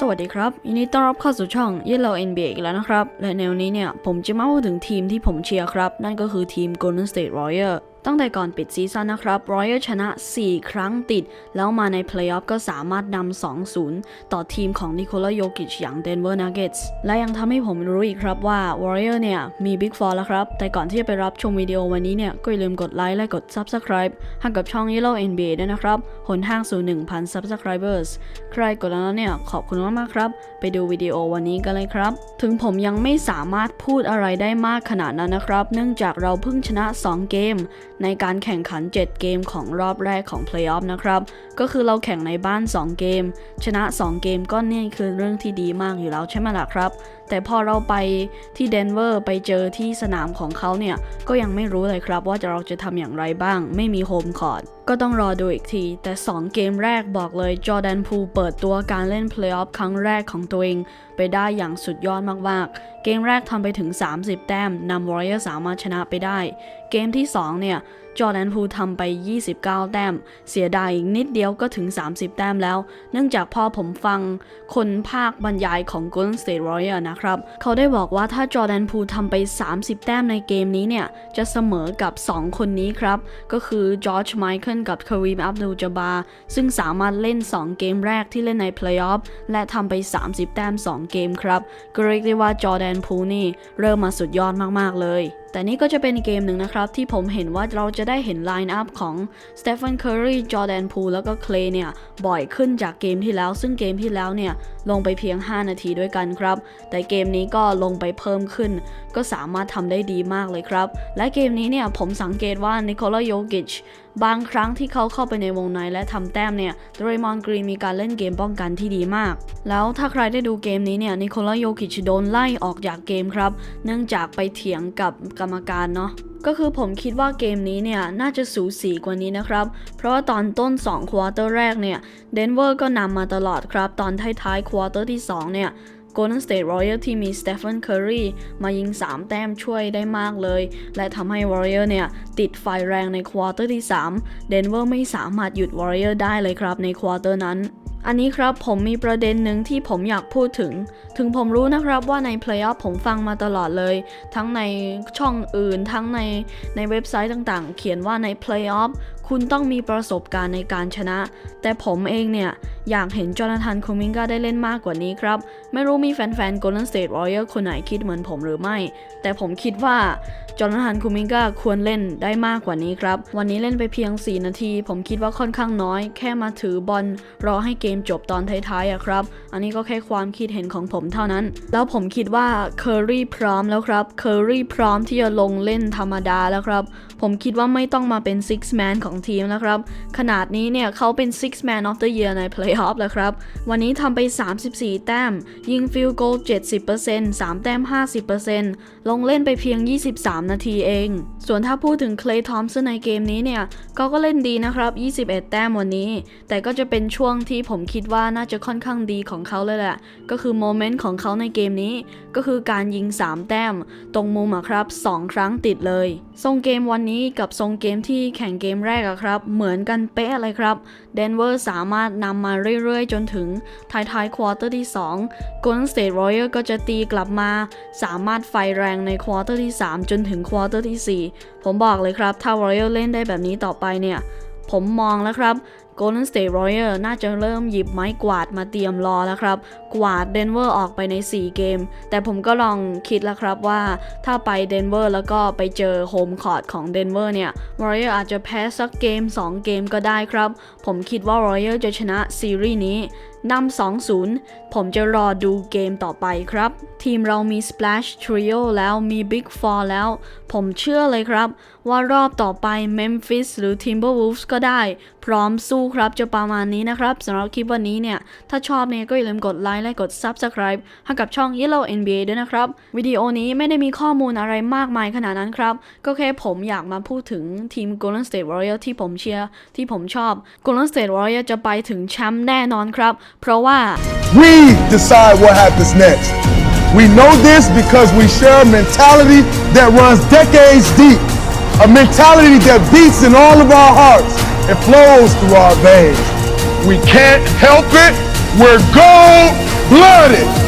สวัสดีครับยินดีต้อนรับเข้าสู่ช่อง Yellow NBA อีกแล้วนะครับ และในวันนี้เนี่ย ผมจะมาพูดถึงทีมที่ผมเชียร์ครับ นั่นก็คือทีม Golden State Warriors ตั้งแต่ก่อนปิดซีซั่นนะครับ Royal ชนะ 4 ครั้งติด แล้วมาในเพลย์ออฟก็สามารถนำ 2-0 ต่อทีมของนิโคล a โยกิชอย่าง Denver Nuggets และยังทำให้ผมรู้อีกครับว่า Warrior เนี่ย มี Big Four แล้วครับ แต่ก่อนที่จะไปรับชมวิดีโอวันนี้เนี่ย ก็อย่าลืมกดไลค์และกด Subscribe ให้กับช่อง Yellow NBA ด้วยนะครับ หนทางสู่ 1,000 Subscribers ใครกดแล้วเนี่ย ขอบคุณมากๆครับ ไปดูวิดีโอวันนี้กันเลยครับ ถึงผมยังไม่สามารถพูดอะไรได้มากขนาดนั้นนะครับ เนื่องจากเราเพิ่งชนะ 2 เกมในการแข่งขัน 7 เกมของรอบแรกของ Playoff นะครับ ก็คือเราแข่งในบ้าน 2 เกม ชนะ 2 เกมก็นี่คือเรื่องที่ดีมากอยู่แล้วใช่ไหมล่ะครับแต่พอเราไปที่เดนเวอร์ไปเจอที่สนามของเขาเนี่ย ก็ยังไม่รู้เลยครับว่าเราจะทำอย่างไรบ้าง ไม่มีโฮมคอร์ดก็ต้องรอดูอีกที แต่ 2 เกมแรกบอกเลยจอแดนพูเปิดตัวการเล่นเพลย์ออฟครั้งแรกของตัวเอง ไปได้อย่างสุดยอดมากๆ เกมแรกทำไปถึง 30 แต้มนำวอริเออร์สามารถชนะไปได้ เกมที่ 2 เนี่ยจอแดนพูทำไป 29 แต้ม เสียดายอีกนิดเดียวก็ถึง 30 แต้มแล้ว เนื่องจากพอผมฟังคนภาคบรรยายของ Golden State Warrior นะครับ เขาได้บอกว่าถ้าจอร์แดนพูทำไป 30 แต้มในเกมนี้เนี่ย จะเสมอกับ 2 คนนี้ครับ ก็คือจอร์จไมเคิลกับคารีมอับดุลจาบา ซึ่งสามารถเล่น 2 เกมแรกที่เล่นในเพลย์ออฟและทำไป 30 แต้ม 2 เกมครับ ก็เรียกได้ว่าจอร์แดนพูนี่ เริ่มมาสุดยอดมาก ๆ เลย แต่นี่ก็จะเป็นเกมหนึ่งนะครับ ที่ผมเห็นว่าเราจะได้เห็นไลน์อัพของสเตฟานเคอรีจอร์แดนพูลแล้วก็เคลเนี่ย บ่อยขึ้นจากเกมที่แล้ว ซึ่งเกมที่แล้วเนี่ย ลงไปเพียง 5 นาทีด้วยกันครับ แต่เกมนี้ก็ลงไปเพิ่มขึ้น ก็สามารถทำได้ดีมากเลยครับ และเกมนี้เนี่ยผมสังเกตว่านิโคลโยกิช บางครั้งที่เขาเข้าไปในวงในและทำแต้มเนี่ยดรมอนกรีนมีการเล่นเกมป้องกันที่ดีมาก แล้วถ้าใครได้ดูเกมนี้เนี่ยนิโคล a โยกิชโดนไล่ออกจากเกมครับ เนื่องจากไปเถียงกับกรรมการเนาะก็คือผมคิดว่าเกมนี้เนี่ยน่าจะสูสีกว่านี้นะครับ เพราะว่าตอนต้น2ควอเตอร์แรกเนี่ยเดนเวอร์ก็นำมาตลอดครับ ตอนท้ายๆควอเตอร์ที่2เนี่ย Golden State Warrior ที่มี Stephen Curry มายิง 3 แต้มช่วยได้มากเลย และทำให้ Warrior เนี่ย ติดไฟแรงในควอเตอร์ที่ 3 Denver ไม่สามารถหยุด Warrior ได้เลยครับในควอเตอร์นั้นอันนี้ครับผมมีประเด็นหนึ่งที่ผมอยากพูดถึง ถึงผมรู้นะครับว่าใน Playoff ผมฟังมาตลอดเลย ทั้งในช่องอื่น ทั้งในในเว็บไซต์ต่างๆ เขียนว่าใน Playoff คุณต้องมีประสบการณ์ในการชนะ แต่ผมเองเนี่ย อยากเห็นจอนาธานคูมิงกาได้เล่นมากกว่านี้ครับ ไม่รู้มีแฟนๆ Golden State Warrior คนไหนคิดเหมือนผมหรือไม่ แต่ผมคิดว่าจอนาธานคูมิงกาควรเล่นได้มากกว่านี้ครับ วันนี้เล่นไปเพียง 4 นาที ผมคิดว่าค่อนข้างน้อย แค่มาถือบอลรอให้เกมจบตอนท้ายๆอะครับ อันนี้ก็แค่ความคิดเห็นของผมเท่านั้น แล้วผมคิดว่าเคอรี่พร้อมแล้วครับเคอรี่พร้อมที่จะลงเล่นธรรมดาแล้วครับ ผมคิดว่าไม่ต้องมาเป็น six man ของทีมแล้วครับ ขนาดนี้เนี่ยเขาเป็น six man of the year ใน playoff แล้วครับ วันนี้ทำไป 34 แต้มยิงฟิลโกล 70% 3 แต้ม 50%ลงเล่นไปเพียง 23 นาทีเอง ส่วนถ้าพูดถึงเคลย์ทอมสันในเกมนี้เนี่ยเขาก็เล่นดีนะครับ 21 แต้มวันนี้ แต่ก็จะเป็นช่วงที่ผมคิดว่าน่าจะค่อนข้างดีของเขาเลยแหละ ก็คือโมเมนต์ของเขาในเกมนี้ ก็คือการยิง 3 แต้ม ตรงมุมอะครับ 2 ครั้งติดเลย ทรงเกมวันนี้กับทรงเกมที่แข่งเกมแรกอะครับ เหมือนกันเป๊ะเลยครับ เดนเวอร์สามารถนำมาเรื่อยๆ จนถึงท้ายๆควอเตอร์ที่ 2 Golden State Warrior ก็จะตีกลับมา สามารถไฟแรงในควอเตอร์ที่ 3 จนถึงควอเตอร์ที่ 4 ผมบอกเลยครับ ถ้า Warrior เล่นได้แบบนี้ต่อไปเนี่ย ผมมองแล้วครับ Golden State Warrior น่าจะเริ่มหยิบไม้กวาดมาเตรียมรอแล้วครับ กวาดเดนเวอร์ออกไปใน 4 เกม แต่ผมก็ลองคิดแล้วครับว่า ถ้าไปเดนเวอร์แล้วก็ไปเจอโฮมคอร์ดของเดนเวอร์เนี่ย Warrior อาจจะแพ้สักเกม 2 เกมก็ได้ครับ ผมคิดว่า Warrior จะชนะซีรีส์นี้ นำ2-0 ผมจะรอดูเกมต่อไปครับ ทีมเรามี Splash Trio แล้วมี Big Four แล้ว ผมเชื่อเลยครับ ว่ารอบต่อไป Memphis หรือ Timberwolves ก็ได้ พร้อมสู้ครับจะประมาณนี้นะครับสำหรับคลิปวันนี้เนี่ย ถ้าชอบเนี่ยก็อย่าลืมกดไลค์และกด Subscribe ให้กับช่อง Yellow NBA ด้วยนะครับ วิดีโอนี้ไม่ได้มีข้อมูลอะไรมากมายขนาดนั้นครับ ก็แค่ผมอยากมาพูดถึงทีม Golden State Warriors ที่ผมเชียร์ที่ผมชอบ Golden State Warriors จะไปถึงแชมป์แน่นอนครับเพราะว่า We decide what happens next. We know this because we share a mentality that runs decades deep, a mentality that beats in all of our hearts and flows through our veins. We can't help it. We're gold. blooded.